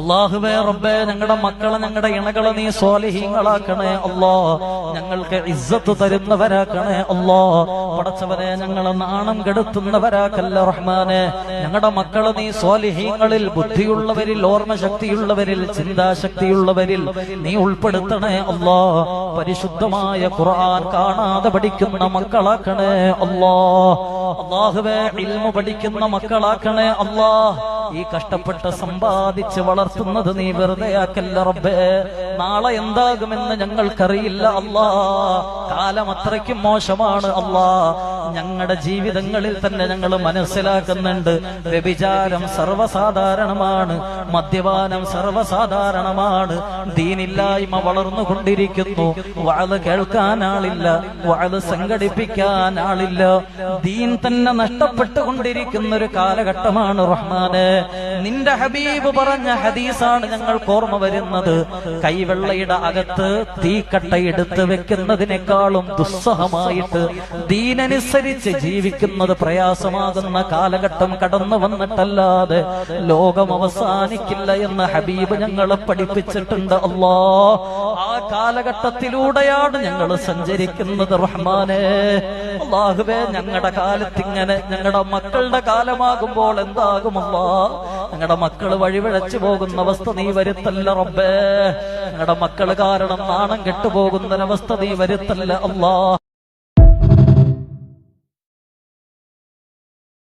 അള്ളാഹുവേ റബ്ബേ ഞങ്ങളുടെ മക്കളെ ഞങ്ങളുടെ ഇണകളെ നീ സ്വാലിഹീങ്ങളാക്കണേ അല്ലോ. ഞങ്ങൾക്ക് ഇസ്സത്ത് തരുന്നവരാക്കണേ അല്ലോ. പടച്ചവനെ ഞങ്ങളെ നാണം കെടുത്തുന്നവരാക്കല്ല റഹ്മാനെ. ഞങ്ങളുടെ മക്കളെ നീ സ്വാലിഹീങ്ങളിൽ ബുദ്ധിയുള്ളവരിൽ ഓർമ്മശക്തിയുള്ളവരിൽ ചിന്താശക്തിയുള്ളവരിൽ നീ ഉൾപ്പെടുത്തണേ അല്ലോ. പരിശുദ്ധമായ ഖുർആൻ കാണാതെ പഠിക്കുന്ന മക്കളാക്കണേ അല്ലോ. അള്ളാഹുബേ ഇൽമു പഠിക്കുന്ന മക്കളാക്കണേ അല്ലാ. ഈ കഷ്ടപ്പെട്ട് സമ്പാദിച്ച് വളർത്തുന്നത് നീ വെറുതെ ആക്കല്ല റബ്ബേ. നാളെ എന്താകുമെന്ന് ഞങ്ങൾക്കറിയില്ല അല്ലാ. കാലം അത്രയ്ക്കും മോശമാണ് അല്ലാ. ഞങ്ങളുടെ ജീവിതങ്ങളിൽ തന്നെ ഞങ്ങൾ മനസ്സിലാക്കുന്നുണ്ട്. വ്യഭിചാരം സർവസാധാരണമാണ്. മദ്യപാനം സർവസാധാരണമാണ്. ദീനില്ലായ്മ വളർന്നുകൊണ്ടിരിക്കുന്നു. വാത് കേൾക്കാൻ ആളില്ല. വാത് സംഘടിപ്പിക്കാൻ ആളില്ല. ദീൻ തന്നെ നഷ്ടപ്പെട്ടുകൊണ്ടിരിക്കുന്ന ഒരു കാലഘട്ടമാണ് റഹ്മാന്. നിന്റെ ഹബീബ് പറഞ്ഞ ഹദീസാണ് ഞങ്ങൾ ഓർമ്മ വരുന്നത്. കൈവെള്ളയുടെ അകത്ത് തീക്കട്ട എടുത്ത് വെക്കുന്നതിനേക്കാളും ദുസ്സഹമായിട്ട് ദീനനുസരിച്ച് ജീവിക്കുന്നത് പ്രയാസമാകുന്ന കാലഘട്ടം കടന്നു വന്നിട്ടല്ലാതെ ലോകം അവസാനിക്കില്ല എന്ന് ഹബീബ് ഞങ്ങളെ പഠിപ്പിച്ചിട്ടുണ്ട്. അല്ലാ ആ കാലഘട്ടത്തിലൂടെയാണ് ഞങ്ങൾ സഞ്ചരിക്കുന്നത് റഹ്മാനെ. അള്ളാഹുബേ ഞങ്ങളുടെ കാലത്ത് ഇങ്ങനെ ഞങ്ങളുടെ മക്കളുടെ കാലമാകുമ്പോൾ എന്താകുമല്ലോ? ഞങ്ങളുടെ മക്കൾ വഴിവിഴച്ചു പോകുന്ന അവസ്ഥ നീ വരുത്തല്ല റബ്ബേ. ഞങ്ങളുടെ മക്കൾ കാരണം നാണം കെട്ടുപോകുന്ന അവസ്ഥ നീ വരുത്തല്ല അല്ലാ